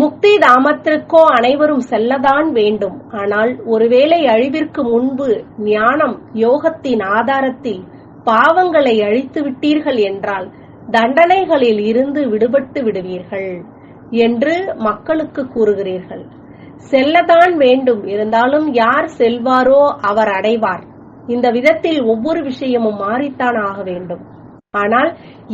முக்தி தாமத்திற்கோ அனைவரும் செல்லதான் வேண்டும். ஆனால் ஒருவேளை அழிவிற்கு முன்பு ஞானம் யோகத்தின் ஆதாரத்தில் பாவங்களை அழித்து விட்டீர்கள் என்றால் தண்டனைகளில் இருந்து விடுபட்டு விடுவீர்கள் என்று மக்களுக்கு கூறுகிறீர்கள். செல்லதான் வேண்டும். இருந்தாலும் யார் செல்வாரோ அவர் அடைவார். இந்த விதத்தில் ஒவ்வொரு விஷயமும் மாறித்தான் ஆக வேண்டும். ஆனால்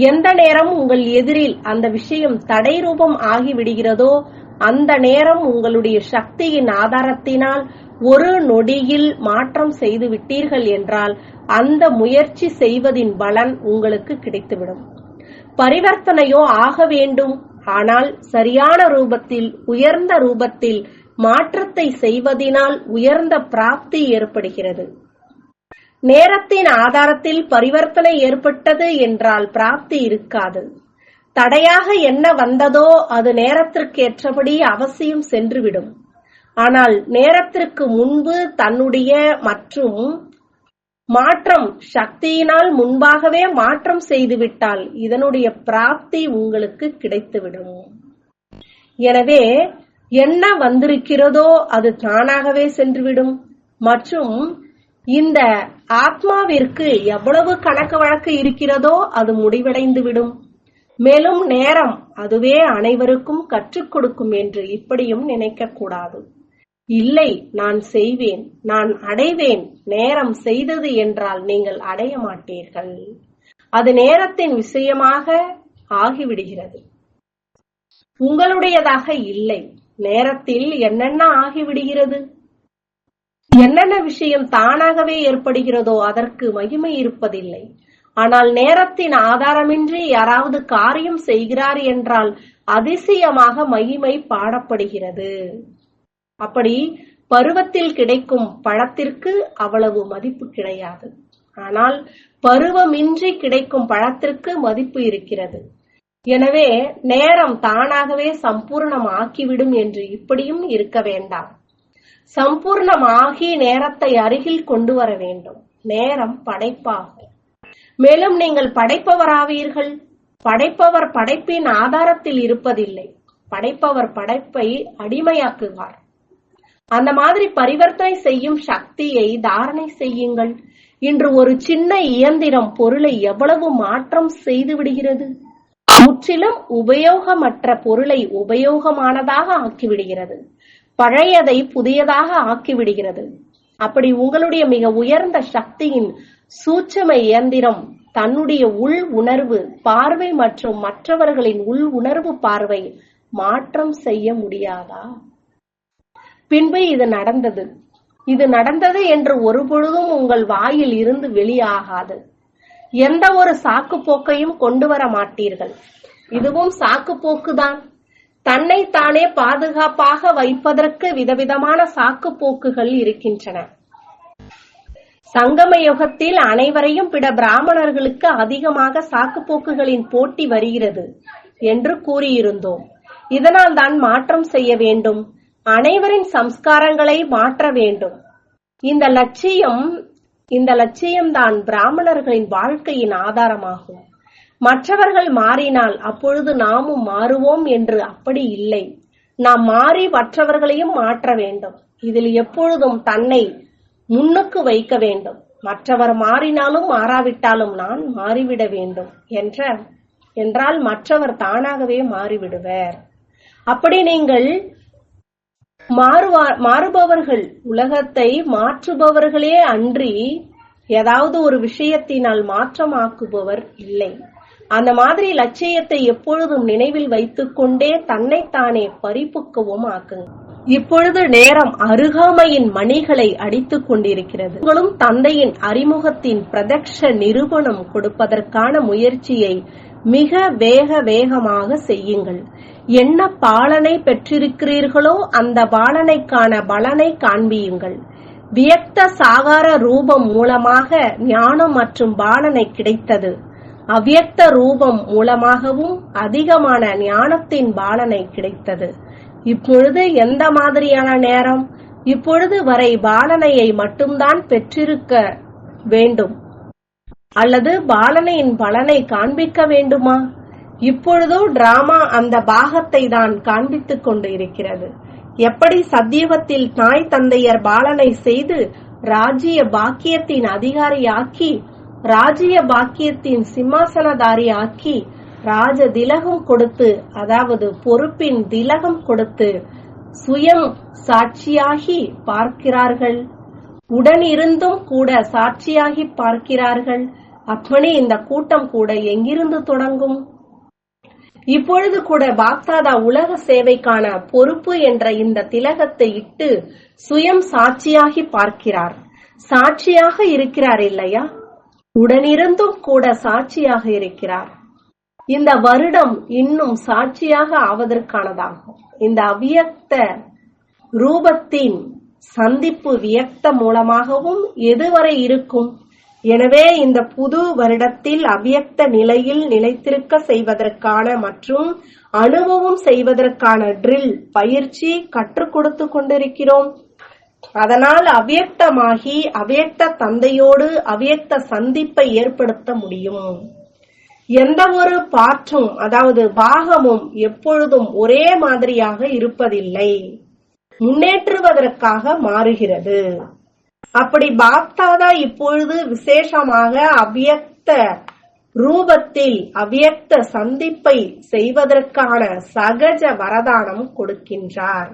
எந்த நேரம் உங்கள் எதிரில் அந்த விஷயம் தடை ரூபம் ஆகிவிடுகிறதோ அந்த நேரம் உங்களுடைய சக்தியின் ஆதாரத்தினால் ஒரு நொடியில் மாற்றம் செய்து விட்டீர்கள் என்றால் அந்த முயற்சி செய்வதின் பலன் உங்களுக்கு கிடைத்துவிடும். பரிவர்த்தனையோ ஆக வேண்டும். ஆனால் சரியான ரூபத்தில் உயர்ந்த ரூபத்தில் மாற்றத்தை செய்வதினால் உயர்ந்த பிராப்தி ஏற்படுகிறது. நேரத்தின் ஆதாரத்தில் பரிவர்த்தனை ஏற்பட்டது என்றால் பிராப்தி இருக்காது. தடையாக என்ன வந்ததோ அது நேரத்திற்கேற்றபடி அவசியம் சென்றுவிடும். ஆனால் நேரத்திற்கு முன்பு தன்னுடைய மற்றும் மாற்றம் சக்தியினால் முன்பாகவே மாற்றம் செய்துவிட்டால் இதனுடைய பிராப்தி உங்களுக்கு கிடைத்துவிடும். எனவே என்ன வந்திருக்கிறதோ அது தானாகவே சென்றுவிடும். மற்றும் இந்த ஆத்மாவிற்கு எவ்வளவு கணக்கு வழக்கு இருக்கிறதோ அது முடிவடைந்துவிடும். மேலும் நேரம் அதுவே அனைவருக்கும் கற்றுக் கொடுக்கும் என்று இப்படியும் நினைக்க கூடாது இல்லை நான் செய்வேன் நான் அடைவேன் நேரம் செய்தது என்றால் நீங்கள் அடைய மாட்டீர்கள். அது நேரத்தின் விஷயமாக ஆகிவிடுகிறது. உங்களுடையதாக இல்லை நேரத்தில் என்னென்ன ஆகிவிடுகிறது? என்னென்ன விஷயம் தானாகவே ஏற்படுகிறதோ அதற்கு மகிமை இருப்பதில்லை. ஆனால் நேரத்தின் ஆதாரமின்றி யாராவது காரியம் செய்கிறார் என்றால் அதிசயமாக மகிமை பாடப்படுகிறது. அப்படி பருவத்தில் கிடைக்கும் பழத்திற்கு அவ்வளவு மதிப்பு கிடையாது. ஆனால் பருவமின்றி கிடைக்கும் பழத்திற்கு மதிப்பு இருக்கிறது. எனவே நேரம் தானாகவே சம்பூர்ணம் ஆக்கிவிடும் என்று இப்படியும் இருக்க வேண்டாம். சம்பூர்ணமாகி நேரத்தை அருகில் கொண்டு வர வேண்டும். நேரம் படைப்பாகும். மேலும் நீங்கள் படைப்பவராவீர்கள். படைப்பவர் படைப்பின் ஆதாரத்தில் இருப்பதில்லை. படைப்பவர் படைப்பை அடிமையாக்குவார். அந்த மாதிரி பரிவர்த்தனை செய்யும் சக்தியை தாரணை செய்யுங்கள். இன்று ஒரு சின்ன இயந்திரம் பொருளை எவ்வளவு மாற்றம் செய்து விடுகிறது? முற்றிலும் உபயோகமற்ற பொருளை உபயோகமானதாக ஆக்கிவிடுகிறது. பழையதை புதியதாக ஆக்கிவிடுகிறது. அப்படி உங்களுடைய மிக உயர்ந்த சக்தியின் சூட்சம இயந்திரம் தன்னுடைய உள் உணர்வு பார்வை மற்றும் மற்றவர்களின் உள் உணர்வு பார்வை மாற்றம் செய்ய முடியாதா? பின்பு இது நடந்தது. இது நடந்தது என்று ஒருபொழுதும் உங்கள் வாயில் இருந்து வெளியாகாது. எந்த ஒரு சாக்கு போக்கையும் கொண்டு வர மாட்டீர்கள். இதுவும் சாக்கு போக்குதான் தன்னை தானே பாதுகாப்பாக வைப்பதற்கு விதவிதமான சாக்கு போக்குகள் இருக்கின்றன. சங்கம யுகத்தில் அனைவரையும் பிட பிராமணர்களுக்கு அதிகமாக சாக்கு போக்குகளின் போட்டி வருகிறது என்று கூறியிருந்தோம். இதனால் தான் மாற்றம் செய்ய வேண்டும். அனைவரின் சம்ஸ்காரங்களை மாற்ற வேண்டும். இந்த லட்சியம் இந்த லட்சியம்தான் பிராமணர்களின் வாழ்க்கையின் ஆதாரமாகும். மற்றவர்கள் மாறினால் அப்பொழுது நாமும் மாறுவோம் என்று அப்படி இல்லை. நாம் மாறி மற்றவர்களையும் மாற்ற வேண்டும். இதில் எப்பொழுதும் தன்னை முன்னுக்கு வைக்க வேண்டும். மற்றவர் மாறினாலும் மாறாவிட்டாலும் நான் மாறிவிட வேண்டும் என்ற என்றால் மற்றவர் தானாகவே மாறிவிடுவர். அப்படி நீங்கள் மாறுவார் மாறுபவர்கள் உலகத்தை மாற்றுபவர்களே அன்றி ஏதாவது ஒரு விஷயத்தினால் மாற்றமாக்குபவர் இல்லை. அந்த மாதிரி லட்சியத்தை எப்பொழுதும் நினைவில் வைத்துக் கொண்டே தன்னைத்தானே பறிப்புக்கவும் ஆக்குங்க. இப்பொழுது நேரம் அருகாமையின் மணிகளை அடித்துக் கொண்டிருக்கிறது. உங்களும் தந்தையின் அறிமுகத்தின் பிரதக்ஷ நிரூபணம் கொடுப்பதற்கான முயற்சியை மிக வேக வேகமாக செய்யுங்கள். என்ன பாலனை பெற்றிருக்கிறீர்களோ அந்த பாலனைக்கான பலனை காண்பியுங்கள். வியக்த சாகார ரூபம் மூலமாக ஞானம் மற்றும் பாலனை கிடைத்தது. அவ்வியக்த ரூபம் மூலமாகவும் அதிகமான ஞானத்தின் பாலனை கிடைத்தது. இப்பொழுது எந்த மாதிரியான நேரம்? இப்பொழுது வரை பாலனையை மட்டும்தான் பெற்றிருக்க வேண்டும். அல்லது பாலனையின் பலனை காண்பிக்க வேண்டுமா? இப்பொழுதோ டிராமா அந்த பாகத்தை தான் காண்பித்துக் கொண்டு இருக்கிறது எப்படி சத்தியுகத்தில் தாய் தந்தையர் பாலனை செய்து ராஜ்ய பாக்கியத்தின் அதிகாரியாக்கி ராஜ்ய பாக்கியத்தின் சிம்மாசனதாரி ஆக்கி ராஜ திலகம் கொடுத்து அதாவது பொறுப்பின் திலகம் கொடுத்து சுயம் சாட்சியாகி பார்க்கிறார்கள். உடனிருந்தும் கூட சாட்சியாகி பார்க்கிறார்கள். அப்படி இந்த கூட்டம் கூட எங்கிருந்து தொடங்கும்? இப்பொழுது கூட பாக்தாதா உலக சேவைக்கான பொறுப்பு என்ற இந்த திலகத்தை இட்டு சுயம் சாட்சியாகி பார்க்கிறார். சாட்சியாக இருக்கிறார் இல்லையா? உடனிருந்தும் கூட சாட்சியாக இருக்கிறார். இந்த வருடம் இன்னும் சாட்சியாக ஆவதற்கானதாகும். இந்த அவ்வியக்த ரூபத்தின் சந்திப்பு வியக்த மூலமாகவும் எதுவரை இருக்கும்? எனவே இந்த புது வருடத்தில் அவ்வியக்த நிலையில் நிலைத்திருக்க செய்வதற்கான மற்றும் அனுபவம் செய்வதற்கான ட்ரில் பயிற்சி கற்றுக் கொடுத்து கொண்டிருக்கிறோம். அதனால் அவ்வியக்தமாகி அவ்வியக்த தந்தையோடு அவ்வியக்த சந்திப்பை ஏற்படுத்த முடியும். எந்த ஒரு பாற்றும் அதாவது பாகமும் எப்பொழுதும் ஒரே மாதிரியாக இருப்பதில்லை. முன்னேற்றுவதற்காக மாறுகிறது. அப்படி பாப்தாதா இப்பொழுது விசேஷமாக அவ்வியக்த ரூபத்தில் அவ்வியக்த சந்திப்பை செய்வதற்கான சகஜ வரதானம் கொடுக்கின்றார்.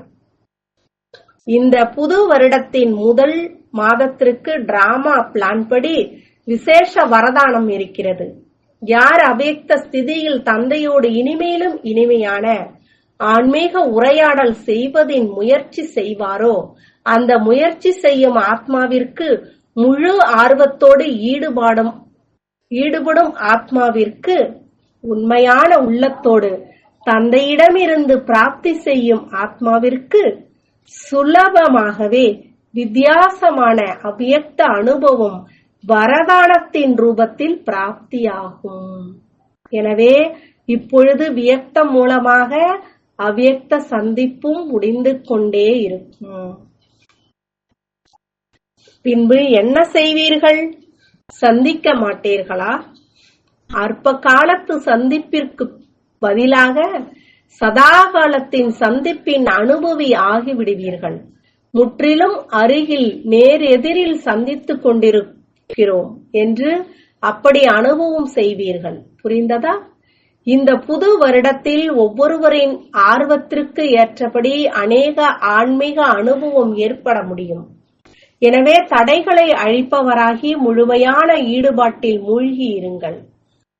இந்த புது வருடத்தின் முதல் மாதத்திற்கு டிராமா பிளான் படி விசேஷ வரதானம் இருக்கிறது. யார் அவ்வியக்த ஸ்திதியில் தந்தையோடு இனிமேலும் இனிமையான ஆன்மீக உரையாடல் செய்வதின் முயற்சி செய்வாரோ அந்த முயற்சி செய்யும் ஆத்மாவிற்கு முழு ஆர்வத்தோடு ஈடுபாடும் ஈடுபடும் ஆத்மாவிற்கு உண்மையான உள்ளத்தோடு தந்தையிடமிருந்து பிராப்தி செய்யும் ஆத்மாவிற்கு சுலபமாகவே வித்தியாசமான அவ்வியக்த அனுபவம் வரதானத்தின் ரூபத்தில் பிராப்தியாகும். எனவே இப்பொழுது வியக்தம் மூலமாக அவ்வியக்த சந்திப்பும் முடிந்து கொண்டே இருக்கும். பின்பு என்ன செய்வீர்கள்? சந்திக்க மாட்டீர்களா? அற்ப காலத்து சந்திப்பிற்கு பதிலாக சதாகாலத்தின் சந்திப்பின் அனுபவி ஆகிவிடுவீர்கள். முற்றிலும் அருகில் நேர் எதிரில் சந்தித்துக் கொண்டிருக்கிறோம் என்று அப்படி அனுபவம் செய்வீர்கள். புரிந்ததா? இந்த புது வருடத்தில் ஒவ்வொருவரின் ஆர்வத்திற்கு ஏற்றபடி அநேக ஆன்மீக அனுபவம் ஏற்பட முடியும். எனவே தடைகளை அழிப்பவராகி முழுமையான ஈடுபாட்டில் மூழ்கி இருங்கள்.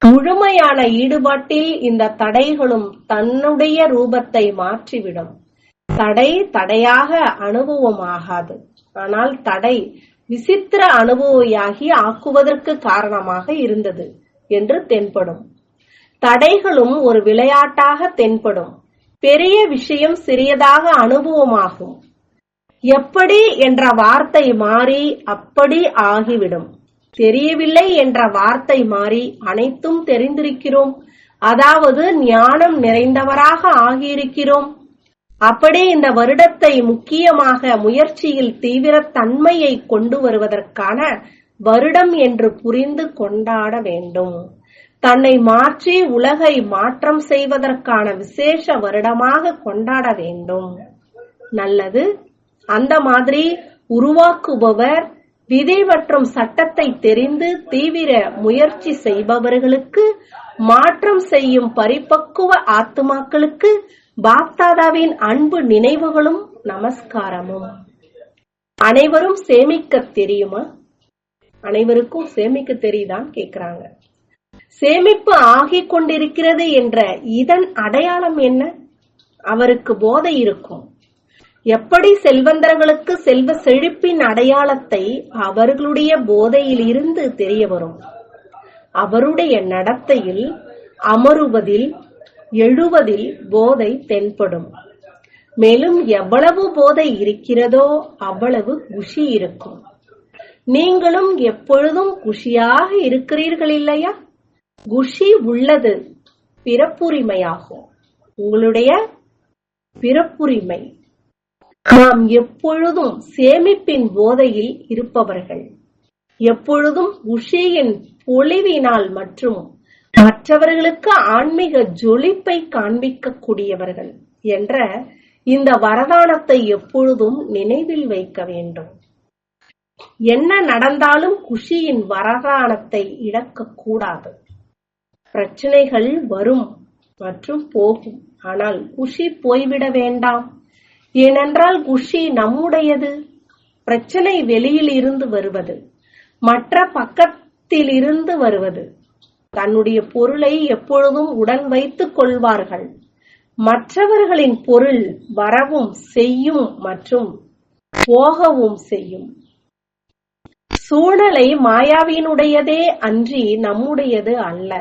முழுமையான ஈடுபாட்டில் இந்த தடைகளும் தன்னுடைய ரூபத்தை மாற்றிவிடும். தடை தடையாக அனுபவமாகாது. ஆனால் தடை விசித்திர அனுபவியாகி ஆக்குவதற்கு காரணமாக இருந்தது என்று தென்படும். தடைகளும் ஒரு விளையாட்டாக தென்படும். பெரிய விஷயம் சிறியதாக அனுபவமாகும். எப்படி என்ற வார்த்தை மாறி அப்படி ஆகிவிடும். தெரியவில்லை என்ற வார்த்தை மாறி அனைத்தும் தெரிந்திருக்கிறோம். அதாவது ஞானம் நிறைந்தவராக ஆகியிருக்கிறோம். அப்படி இந்த வருடத்தை முக்கியமாக முயற்சியில் தீவிர தன்மையை கொண்டு வருவதற்கான வருடம் என்று புரிந்து கொண்டாட வேண்டும். தன்னை மாற்றி உலகை மாற்றம் செய்வதற்கான விசேஷ வருடமாக கொண்டாட வேண்டும். நல்லது. அந்த மாதிரி உருவாக்குபவர் விதி மற்றும் சட்டத்தை தெரிந்து தீவிர முயற்சி செய்பவர்களுக்கு மாற்றம் செய்யும் பரிபக்குவ ஆத்துமாக்களுக்கு பாப்தாதாவின் அன்பு நினைவுகளும் நமஸ்காரமும். அனைவரும் சேமிக்க தெரியுமா? அனைவருக்கும் சேமிக்க தெரியுதான் கேக்குறாங்க. சேமிப்பு ஆகிக் கொண்டிருக்கிறது என்ற இதன் அடையாளம் என்ன? அவருக்கு போதை இருக்கும். எப்படி செல்வந்தர்களுக்கு செல்வ செழிப்பின் அடையாளத்தை அவர்களுடைய போதையில் இருந்து தெரிய வரும்? அவருடைய நடத்தையில் அமருவதில் எழுவதில் போதை தென்படும். மேலும் எவ்வளவு போதை இருக்கிறதோ அவ்வளவு குஷி இருக்கும். நீங்களும் எப்பொழுதும் குஷியாக இருக்கிறீர்கள் இல்லையா? குஷி உள்ளது பிறப்புரிமையாகும். உங்களுடைய பிறப்புரிமை. நாம் எப்பொழுதும் சேமிப்பின் போதையில் இருப்பவர்கள். எப்பொழுதும் உஷியின் பொலிவினால் மற்றும் மற்றவர்களுக்கு ஆன்மீக ஜொலிப்பை காண்பிக்கக்கூடியவர்கள் என்ற இந்த வரதானத்தை எப்பொழுதும் நினைவில் வைக்க வேண்டும். என்ன நடந்தாலும் குஷியின் வரதானத்தை இழக்கக்கூடாது பிரச்சனைகள் வரும் மற்றும் போகும். ஆனால் குஷி போய்விட வேண்டாம். ஏனென்றால் குஷி நம்முடையது. பிரச்சனை வெளியில் இருந்து வருவது மற்ற பக்கத்திலிருந்து வருவது. தன்னுடைய பொருளை எப்பொழுதும் உடன் வைத்துக் கொள்வார்கள். மற்றவர்களின் பொருள் வரவும் செய்யும் மற்றும் போகவும் செய்யும். சூழலை மாயாவினுடையதே அன்றி நம்முடையது அல்ல.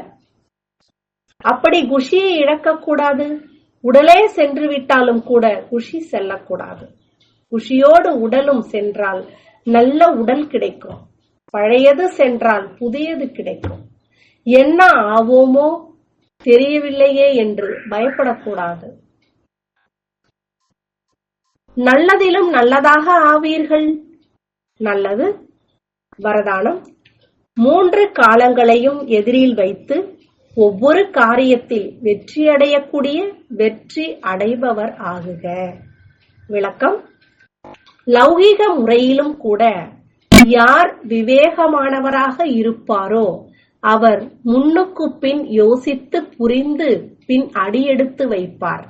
அப்படி குஷியை இழக்கக்கூடாது. உடலே சென்று விட்டாலும் கூட குஷி செல்லக்கூடாது. குஷியோடு உடலும் சென்றால் நல்ல உடல் கிடைக்கும். பழையது சென்றால் புதியது கிடைக்கும். என்ன ஆவோமோ தெரியவில்லையே என்று பயப்படக்கூடாது. நல்லதிலும் நல்லதாக ஆவீர்கள். நல்லது. வரதானம். மூன்று காலங்களையும் எதிரில் வைத்து ஒவ்வொரு காரியத்தில் வெற்றியடையக்கூடிய வெற்றி அடைபவர் ஆகுக. விளக்கம். லௌகீக முறையிலும் கூட யார் விவேகமானவராக இருப்பாரோ அவர் முன்னுக்கு பின் யோசித்து புரிந்து பின் அடியெடுத்து வைப்பார்.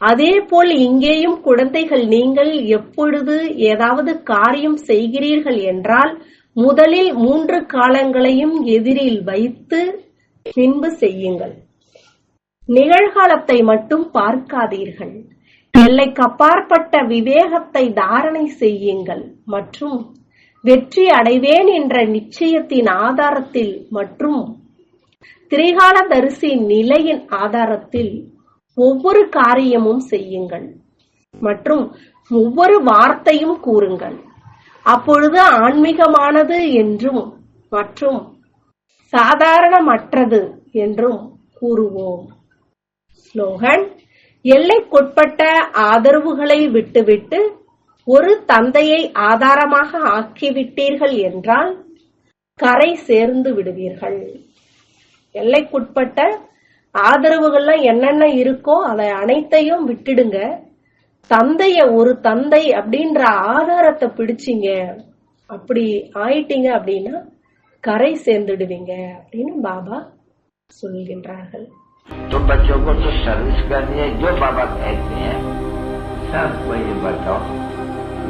அதேபோல் இங்கேயும் குழந்தைகள் நீங்கள் எப்பொழுது ஏதாவது காரியம் செய்கிறீர்கள் என்றால் முதலில் மூன்று காலங்களையும் எதிரில் வைத்து பின்பு செய்யுங்கள். நிகழ்காலத்தை மட்டும் பார்க்காதீர்கள். எல்லைக்கு அப்பாற்பட்ட விவேகத்தை தாரணை செய்யுங்கள். மற்றும் வெற்றி அடைவேன் என்ற நிச்சயத்தின் ஆதாரத்தில் மற்றும் திரிகால தரிசி நிலையின் ஆதாரத்தில் ஒவ்வொரு காரியமும் செய்யுங்கள். மற்றும் ஒவ்வொரு வார்த்தையும் கூறுங்கள். அப்பொழுது ஆன்மீகமானது என்றும் மற்றும் சாதாரணமற்றது என்றும் கூறுவோம். ஸ்லோகன் எல்லைக்குட்பட்ட ஆதரவுகளை விட்டுவிட்டு ஒரு தந்தையை ஆதாரமாக ஆக்கிவிட்டீர்கள் என்றால் கரை சேர்ந்து விடுவீர்கள். எல்லைக்குட்பட்ட ஆதரவுகள்லாம் என்னென்ன இருக்கோ அதை அனைத்தையும் விட்டுடுங்க. தந்தைய ஒரு தந்தை அப்படின்ற ஆதாரத்தை பிடிச்சிங்க. அப்படி ஆயிட்டீங்க அப்படின்னா கரை சேர்ந்துடுவீங்க அப்படின்னு பாபா சொல்கின்றார்கள் तो बच्चों को तो सर्विस करनी है जो बाबा कहते हैं सबको ये बताओ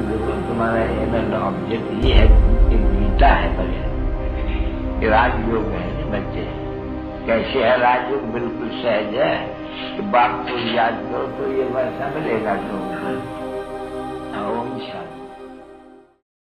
देखो तुम्हारा एनल ऑब्जेक्ट ये है कि गीता है पहले ये राजयोग है ये बच्चे कैसे है राजयोग बिल्कुल सहज है कि बाप को याद करो तो ये वर्षा मिलेगा तो ओम शांति